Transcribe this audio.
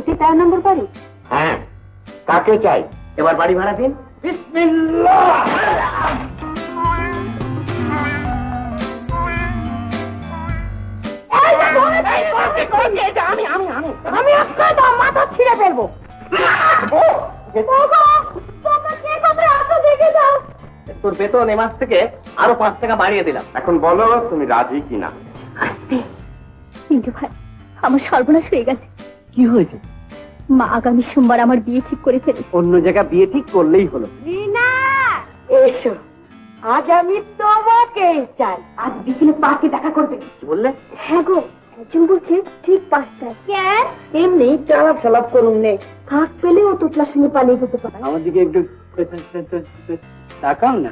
তেরো নম্বর বাড়ি হ্যাঁ কাকে চাই। এবার বাড়ি ভাড়া দিন। আমি আমি আমি। আমি আজকে মাথা ছিঁড়ে ফেলব। তোর বেতন এ মাস থেকে আরও পাঁচ টাকা বাড়িয়ে দিলাম। এখন বলো তুমি রাজি কিনা? কিন্তু ভাই আমার সর্বনাশ হয়ে গেছে। কি হয়েছে? মা আগামী সোমবার আমার বিয়ে ঠিক করে ফেলেছে অন্য জায়গা বিয়ে ঠিক করলেই হলো। রিনা! এসো। আজ আমি তোমাকে চাই। আজ বিকেলে পার্কে দেখা করবে। কি বললে? হ্যাঁ গো একজন বলছে ঠিক পাঁচটায়। কেন? এমনি চালাপ চালাপ করুন নে। ফাঁক পেলেও তোতলার সঙ্গে পালিয়ে যেতে পারে। আমার দিকে একটু তাকাও না।